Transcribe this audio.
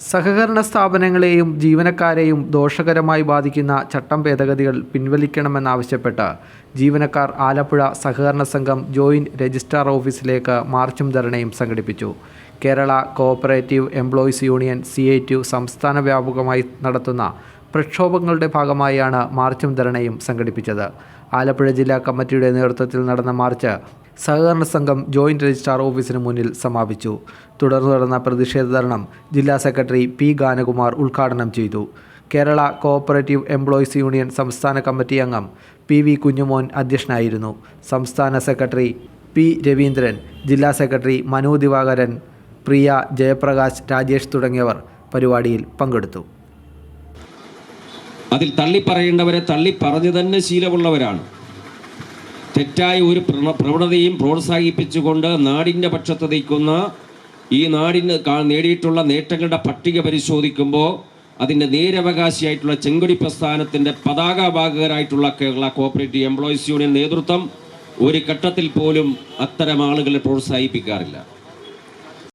സഹകരണ സ്ഥാപനങ്ങളെയും ജീവനക്കാരെയും ദോഷകരമായി ബാധിക്കുന്ന ചട്ടം ഭേദഗതികൾ പിൻവലിക്കണമെന്നാവശ്യപ്പെട്ട് ജീവനക്കാർ ആലപ്പുഴ സഹകരണ സംഘം ജോയിന്റ് രജിസ്ട്രാർ ഓഫീസിലേക്ക് മാർച്ചും ധരണയും സംഘടിപ്പിച്ചു. Kerala cooperative employees union C I T സംസ്ഥാന വ്യാപകമായി നടത്തുന്ന പ്രക്ഷോഭങ്ങളുടെ ഭാഗമായാണ് മാർച്ചും ധരണയും സംഘടിപ്പിച്ചത്. ആലപ്പുഴ ജില്ലാ കമ്മിറ്റിയുടെ നേതൃത്വത്തിൽ നടന്ന മാർച്ച് സഹകരണ സംഘം ജോയിന്റ് രജിസ്ട്രാർ ഓഫീസിന് മുന്നിൽ സമാപിച്ചു. തുടർന്ന് നടന്ന പ്രതിഷേധ ധർണം ജില്ലാ സെക്രട്ടറി പി ഗാനകുമാർ ഉദ്ഘാടനം ചെയ്തു. കേരള കോഓപ്പറേറ്റീവ് എംപ്ലോയീസ് യൂണിയൻ സംസ്ഥാന കമ്മിറ്റി അംഗം പി വി കുഞ്ഞുമോൻ അധ്യക്ഷനായിരുന്നു. സംസ്ഥാന സെക്രട്ടറി പി രവീന്ദ്രൻ ജില്ലാ സെക്രട്ടറി മനു ദിവാകരൻ പ്രിയ ജയപ്രകാശ് രാജേഷ് തുടങ്ങിയവർ പരിപാടിയിൽ പങ്കെടുത്തു. അതിൽ തള്ളിപ്പറയേണ്ടവരെ തള്ളിപ്പറഞ്ഞു തന്നെ ശീലമുള്ളവരാണ്. തെറ്റായ ഒരു പ്രവണതയും പ്രോത്സാഹിപ്പിച്ചുകൊണ്ട് നാടിന്റെ പക്ഷത്ത് നിൽക്കുന്ന ഈ നാടിന് നേടിയിട്ടുള്ള നേട്ടങ്ങളുടെ പട്ടിക പരിശോധിക്കുമ്പോൾ അതിന്റെ നേരവകാശിയായിട്ടുള്ള ചെങ്കൊടി പ്രസ്ഥാനത്തിന്റെ പതാകവാഹകരായിട്ടുള്ള കേരള കോപ്പറേറ്റീവ് എംപ്ലോയീസ് യൂണിയൻ നേതൃത്വം ഒരു ഘട്ടത്തിൽ പോലും അത്തരം ആളുകളെ പ്രോത്സാഹിപ്പിക്കാറില്ല.